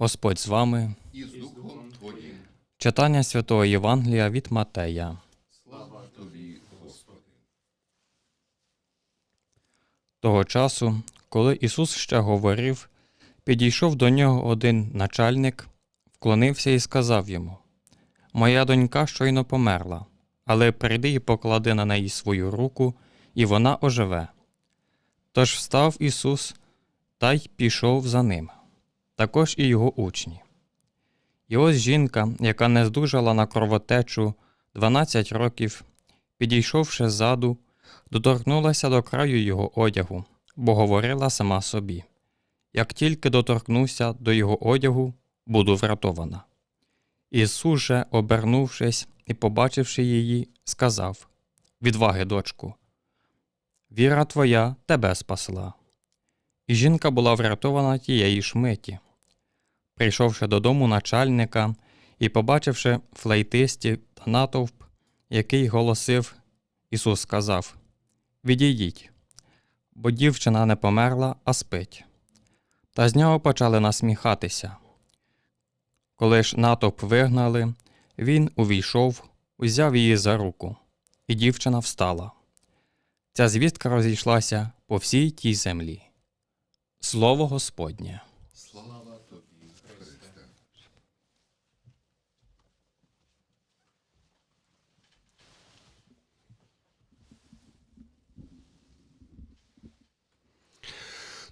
Господь з вами. і з Духом Твоїм. Читання Святого Євангелія від Матея. Слава Тобі, Господи. Того часу, коли Ісус ще говорив, підійшов до нього один начальник, вклонився і сказав йому: Моя донька щойно померла, але прийди і поклади на неї свою руку, і вона оживе. Тож встав Ісус та й пішов за ним, також і його учні. І ось жінка, яка не здужала на кровотечу 12 років, підійшовши ззаду, доторкнулася до краю його одягу, бо говорила сама собі: як тільки доторкнуся до його одягу, буду врятована. Ісус же, обернувшись і побачивши її, сказав: Відваги, дочку, віра твоя тебе спасла. І жінка була врятована тієї ж миті. Прийшовши додому начальника і побачивши флейтистів та натовп, який голосив, Ісус сказав: Відійдіть, бо дівчина не померла, а спить. Та з нього почали насміхатися. Коли ж натовп вигнали, він увійшов, узяв її за руку, і дівчина встала. Ця звістка розійшлася по всій тій землі. Слово Господнє.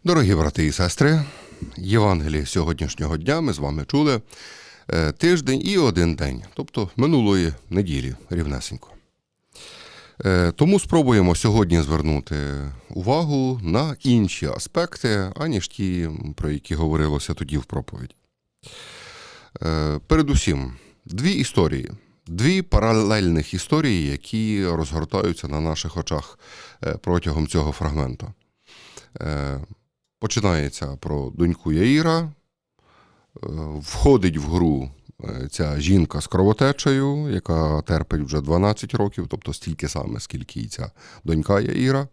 Дорогі брати і сестри, Євангелії сьогоднішнього дня ми з вами чули е, тиждень і один день, тобто минулої неділі рівнесенько. Е, Тому спробуємо сьогодні звернути увагу на інші аспекти, аніж ті, про які говорилося тоді в проповіді. Е, Передусім, дві історії, дві паралельних історії, які розгортаються на наших очах протягом цього фрагменту. Починається про доньку Яїра, е, входить в гру е, ця жінка з кровотечею, яка терпить вже 12 років, тобто стільки саме, скільки і ця донька Яїра.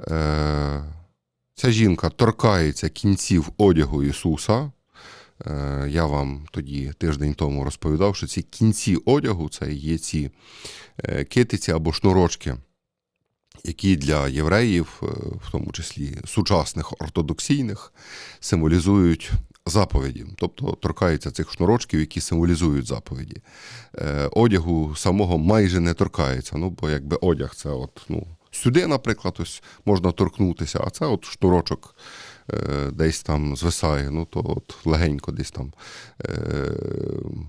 Е, Ця жінка торкається кінців одягу Ісуса. Я вам тоді тиждень тому розповідав, що ці кінці одягу це є ці китиці або шнурочки, які для євреїв, е, в тому числі сучасних ортодоксійних, символізують заповіді, тобто торкаються цих шнурочків, які символізують заповіді. Е, Одягу самого майже не торкається. Ну, бо якби одяг це от, ну, сюди, наприклад, ось можна торкнутися, а це от шнурочок десь там звисає, ну то от легенько десь там е,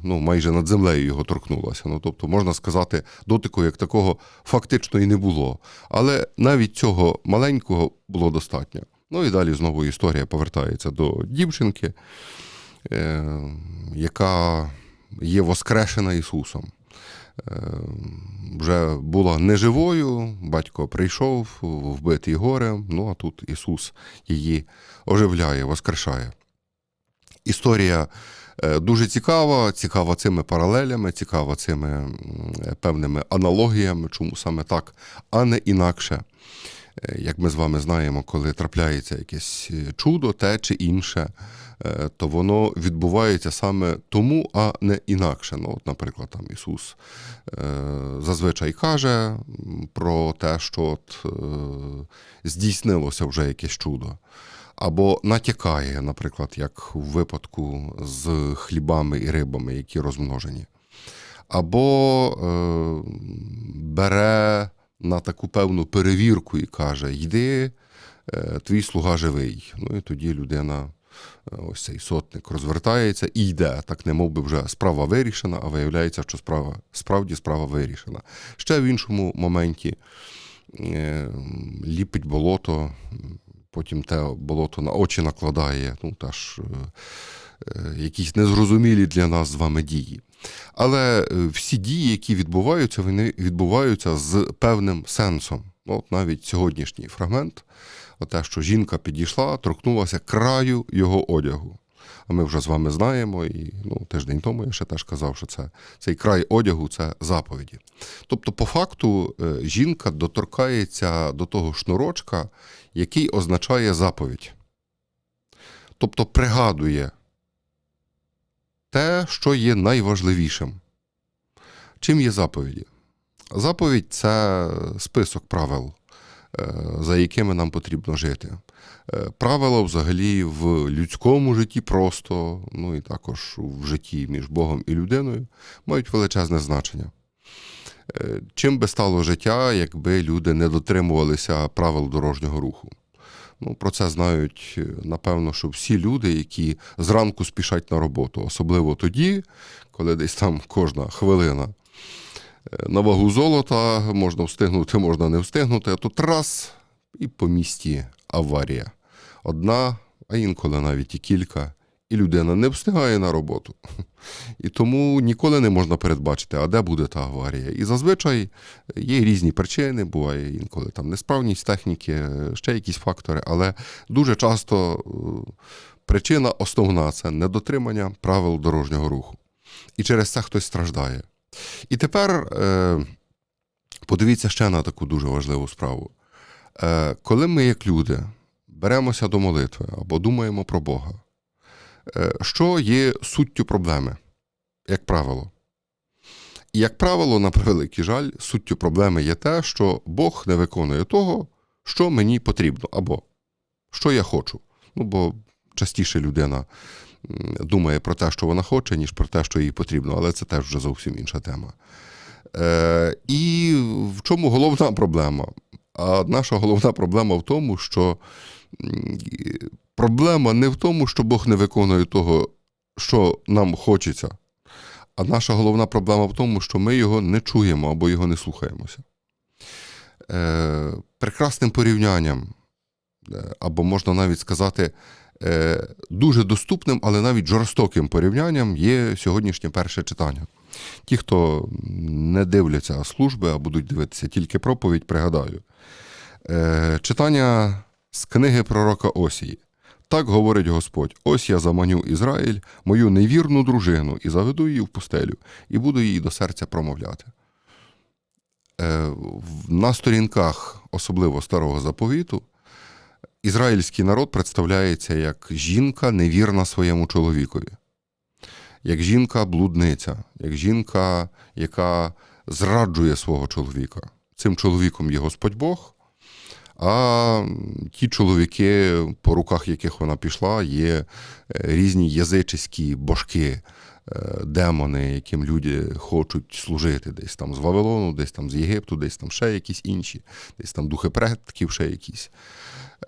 ну, майже над землею його торкнулося. Ну, тобто, можна сказати, дотику як такого фактично і не було. Але навіть цього маленького було достатньо. Ну і далі знову історія повертається до дівчинки, е, яка є воскрешена Ісусом. Е, вже була неживою, батько прийшов, вбитий горем, ну а тут Ісус її оживляє, воскрешає. Історія е, дуже цікава, цікава цими паралелями, цікава цими певними аналогіями, чому саме так, а не інакше. Е, Як ми з вами знаємо, коли трапляється якесь е, чудо, те чи інше, е, то воно відбувається саме тому, а не інакше. Ну, от, наприклад, там Ісус зазвичай каже про те, що от, здійснилося вже якесь чудо. Або натякає, наприклад, як у випадку з хлібами і рибами, які розмножені. Або е, бере на таку певну перевірку і каже: Йди, е, твій слуга живий. Ну і тоді людина, е, ось цей сотник, розвертається і йде. Так не би вже справа вирішена, а виявляється, що справа справді справа вирішена. Ще в іншому моменті е, ліпить болото, потім те болото на очі накладає. Ну, теж е, якісь незрозумілі для нас з вами дії. Але е, всі дії, які відбуваються, вони відбуваються з певним сенсом. Ну, От навіть сьогоднішній фрагмент, те, що жінка підійшла, торкнулася краю його одягу. А ми вже з вами знаємо, і ну, тиждень тому я ще теж казав, що це, цей край одягу це заповіді. Тобто, по факту, е, жінка доторкається до того шнурочка, який означає заповідь. Тобто пригадує те, що є найважливішим. Чим є заповіді? Заповідь це список правил, е, за якими нам потрібно жити. Е, Правила взагалі в людському житті просто, ну і також в житті між Богом і людиною, мають величезне значення. Е, Чим би стало життя, якби люди не дотримувалися правил дорожнього руху? Ну, про це знають, е, напевно, що всі люди, які зранку спішать на роботу, особливо тоді, коли десь там кожна хвилина е, на вагу золота, можна встигнути, можна не встигнути, а тут раз і по місті аварія. Одна, а інколи навіть і кілька, і людина не встигає на роботу. І тому ніколи не можна передбачити, а де буде та аварія. І зазвичай є різні причини, буває інколи там несправність техніки, ще якісь фактори, але дуже часто е, причина основна це недотримання правил дорожнього руху. І через це хтось страждає. І тепер е, подивіться ще на таку дуже важливу справу. Е, коли ми, як люди, беремося до молитви або думаємо про Бога, що є суттю проблеми, як правило? І, як правило, на превеликий жаль, суттю проблеми є те, що Бог не виконує того, що мені потрібно, або що я хочу. Ну, бо частіше людина думає про те, що вона хоче, ніж про те, що їй потрібно, але це теж вже зовсім інша тема. Е, і в чому головна проблема? А наша головна проблема в тому, що проблема не в тому, що Бог не виконує того, що нам хочеться. А наша головна проблема в тому, що ми його не чуємо або його не слухаємося. Е, прекрасним порівнянням, е, або можна навіть сказати, е, дуже доступним, але навіть жорстоким порівнянням є сьогоднішнє перше читання. Ті, хто не дивляться служби, а будуть дивитися тільки проповідь, пригадаю. Е, читання з книги пророка Осії. Так говорить Господь: ось я заманю Ізраїль, мою невірну дружину, і заведу її в пустелю, і буду її до серця промовляти. Е, На сторінках, особливо старого заповіту, ізраїльський народ представляється як жінка невірна своєму чоловікові, як жінка-блудниця, як жінка, яка зраджує свого чоловіка. Цим чоловіком є Господь Бог. А ті чоловіки, по руках яких вона пішла, є е, різні язичські божки, е, демони, яким люди хочуть служити, десь там з Вавилону, десь там з Єгипту, десь там ще якісь інші, десь там духи предків, ще якісь.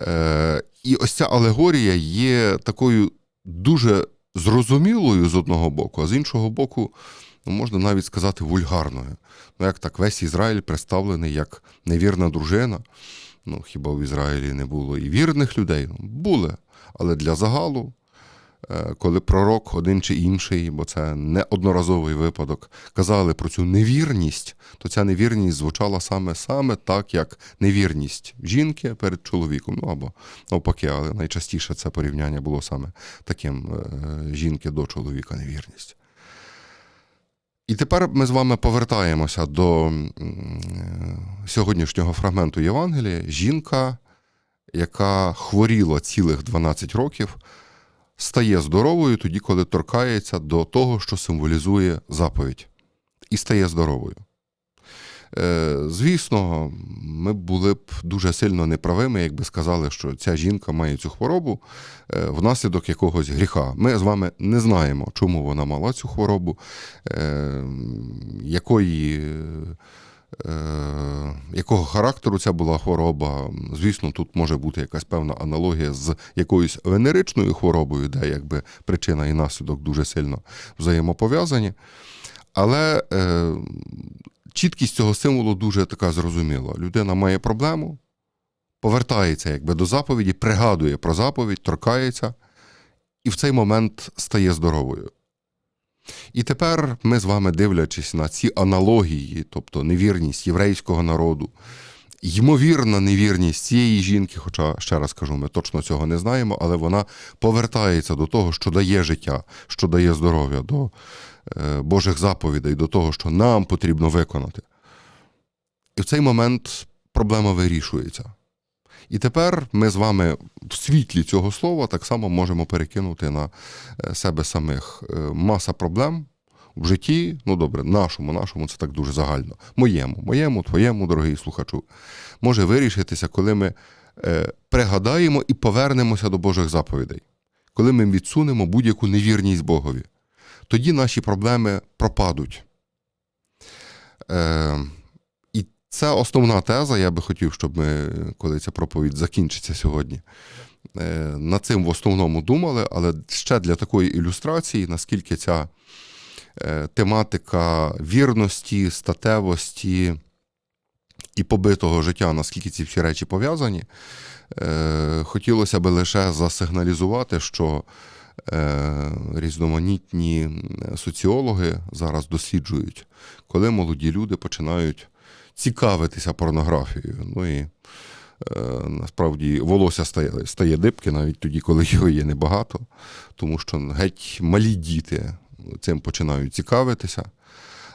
Е, І ось ця алегорія є такою дуже зрозумілою з одного боку, а з іншого боку, ну, можна навіть сказати, вульгарною. Ну, як так, весь Ізраїль представлений як невірна дружина. Ну, хіба в Ізраїлі не було і вірних людей? Ну, були. Але для загалу, е, коли пророк один чи інший, бо це не одноразовий випадок, казали про цю невірність, то ця невірність звучала саме саме так, як невірність жінки перед чоловіком. Ну або навпаки, але найчастіше це порівняння було саме таким е, жінки до чоловіка невірність. І тепер ми з вами повертаємося до е, сьогоднішнього фрагменту Євангелія. Жінка, яка хворіла цілих 12 років, стає здоровою тоді, коли торкається до того, що символізує заповідь, і стає здоровою. Е, Звісно, ми були б дуже сильно неправими, якби сказали, що ця жінка має цю хворобу е, внаслідок якогось гріха. Ми з вами не знаємо, чому вона мала цю хворобу, е, якої. е, Якого характеру ця була хвороба? Звісно, тут може бути якась певна аналогія з якоюсь венеричною хворобою, де якби причина і наслідок дуже сильно взаємопов'язані. Але е, чіткість цього символу дуже така зрозуміла. Людина має проблему, повертається якби до заповіді, пригадує про заповідь, торкається, і в цей момент стає здоровою. І тепер ми з вами, дивлячись на ці аналогії, тобто невірність єврейського народу, ймовірна невірність цієї жінки, хоча, ще раз кажу, ми точно цього не знаємо, але вона повертається до того, що дає життя, що дає здоров'я, до Божих заповідей, до того, що нам потрібно виконати. І в цей момент проблема вирішується. І тепер ми з вами в світлі цього слова так само можемо перекинути на е, себе самих. Е, Маса проблем в житті, ну добре, нашому, нашому, це так дуже загально. Моєму, моєму, твоєму, дорогий слухачу, може вирішитися, коли ми е, пригадаємо і повернемося до Божих заповідей, коли ми відсунемо будь-яку невірність Богові. Тоді наші проблеми пропадуть. Е, і це основна теза. Я би хотів, щоб ми, коли ця проповідь закінчиться сьогодні, е, над цим в основному думали, але ще для такої ілюстрації, наскільки ця е, тематика вірності, статевості і побитого життя, наскільки ці всі речі пов'язані, е, хотілося би лише засигналізувати, що різноманітні соціологи зараз досліджують, коли молоді люди починають цікавитися порнографією. Ну і е, насправді волосся стає, стає дибки навіть тоді, коли його є небагато, тому що геть малі діти цим починають цікавитися.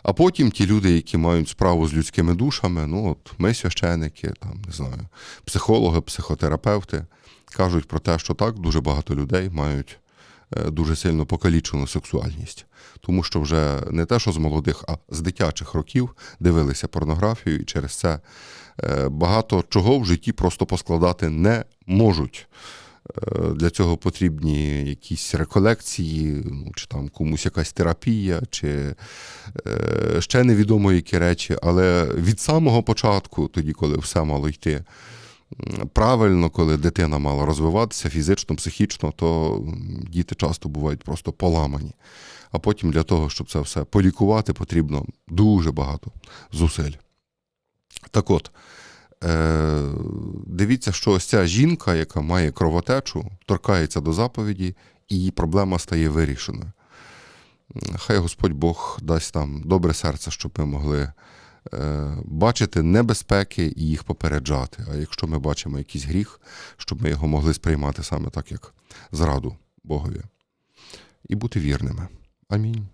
А потім ті люди, які мають справу з людськими душами, ну от ми священики, там не знаю, психологи, психотерапевти, кажуть про те, що так дуже багато людей мають е, дуже сильно покалічену сексуальність. Тому що вже не те, що з молодих, а з дитячих років дивилися порнографію, і через це е, багато чого в житті просто поскладати не можуть. Е, Для цього потрібні якісь реколекції, ну, чи там комусь якась терапія, чи е, ще невідомо які речі. Але від самого початку, тоді, коли все мало йти правильно, коли дитина мала розвиватися фізично, психічно, то діти часто бувають просто поламані. А потім для того, щоб це все полікувати, потрібно дуже багато зусиль. Так от, е, дивіться, що ось ця жінка, яка має кровотечу, торкається до заповіді, і її проблема стає вирішеною. Хай Господь Бог дасть нам добре серце, щоб ми могли бачити небезпеки і їх попереджати. А якщо ми бачимо якийсь гріх, щоб ми його могли сприймати саме так, як зраду Богові, і бути вірними. Амінь.